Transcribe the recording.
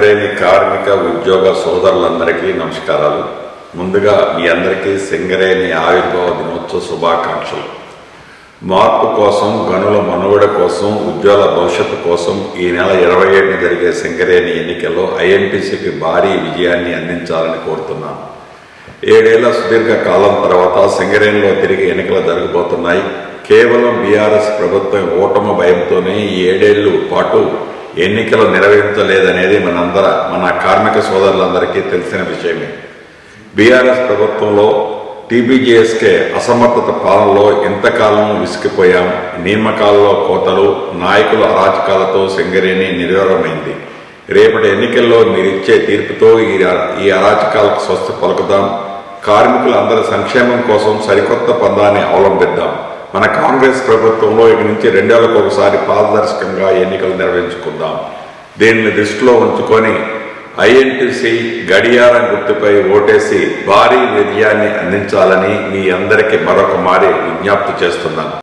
సింగరేణి కార్మిక ఉద్యోగ సోదరులందరికీ నమస్కారాలు. ముందుగా మీ అందరికీ సింగరేణి ఆవిర్భావ దినోత్సవ శుభాకాంక్షలు. మార్పు కోసం గనుల మనుగడ కోసం ఉజ్వల భవిష్యత్తు కోసం ఈ నెల ఇరవై ఏడున జరిగే సింగరేణి ఎన్నికల్లో ఐఎన్టీసీకి భారీ విజయాన్ని అందించాలని కోరుతున్నాను. ఏడేళ్ళ సుదీర్ఘ కాలం తర్వాత సింగరేణిలో తిరిగి ఎన్నికలు జరగబోతున్నాయి. కేవలం బీఆర్ఎస్ ప్రభుత్వం ఓటమి భయంతోనే ఈ ఏడేళ్ళు పాటు ఎన్నికలు నెరవేర్చలేదనేది మనందర మన కార్మిక సోదరులందరికీ తెలిసిన విషయమే. బీఆర్ఎస్ ప్రభుత్వంలో టీబీజేఎస్కే అసమర్థత పాలనలో ఎంతకాలం విసిగిపోయాం నియామకాల్లో కోతలు నాయకుల అరాచకాలతో సింగరేణి నిర్వరమైంది రేపటి ఎన్నికల్లో మీరిచ్చే తీర్పుతో ఈ ఈ అరాచకాలకు స్వస్థ పలుకుదాం. కార్మికులందరి సంక్షేమం కోసం సరికొత్త పందాన్ని అవలంబిద్దాం. మన కాంగ్రెస్ ప్రభుత్వంలో ఇక నుంచి రెండేళ్ళకు ఒకసారి పారదర్శకంగా ఎన్నికలు నిర్వహించుకుందాం. దీనిని దృష్టిలో ఉంచుకొని ఐఎన్టీసీ గడియారం గుర్తుపై ఓటేసి భారీ విజయాన్ని అందించాలని మీ అందరికీ మరొక మారి విజ్ఞప్తి చేస్తున్నాను.